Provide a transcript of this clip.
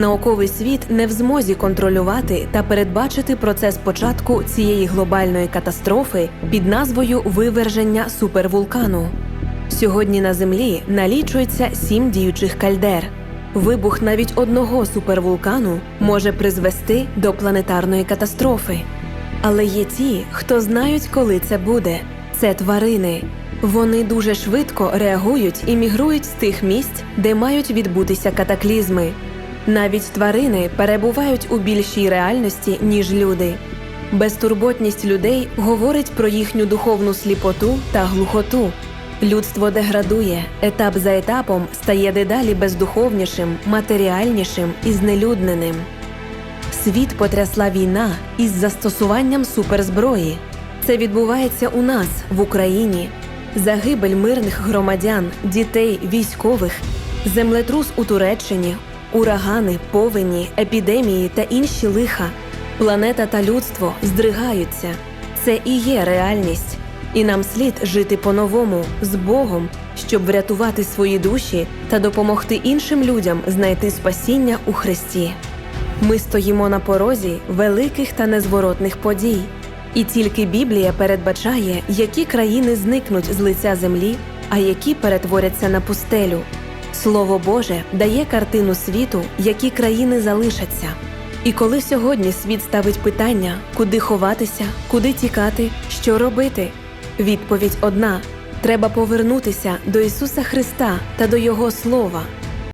Науковий світ не в змозі контролювати та передбачити процес початку цієї глобальної катастрофи під назвою виверження супервулкану. Сьогодні на Землі налічується сім діючих кальдер. Вибух навіть одного супервулкану може призвести до планетарної катастрофи. Але є ті, хто знають, коли це буде. Це тварини. Вони дуже швидко реагують і мігрують з тих місць, де мають відбутися катаклізми. Навіть тварини перебувають у більшій реальності, ніж люди. Безтурботність людей говорить про їхню духовну сліпоту та глухоту. Людство деградує, етап за етапом стає дедалі бездуховнішим, матеріальнішим і знелюдненим. Світ потрясла війна із застосуванням суперзброї. Це відбувається у нас в Україні. Загибель мирних громадян, дітей, військових, землетрус у Туреччині, урагани, повені, епідемії та інші лиха. Планета та людство здригаються. Це і є реальність. І нам слід жити по-новому з Богом, щоб врятувати свої душі та допомогти іншим людям знайти спасіння у Христі. Ми стоїмо на порозі великих та незворотних подій, і тільки Біблія передбачає, які країни зникнуть з лиця землі, а які перетворяться на пустелю. Слово Боже дає картину світу, які країни залишаться. І коли сьогодні світ ставить питання, куди ховатися, куди тікати, що робити, відповідь одна: треба повернутися до Ісуса Христа та до Його Слова.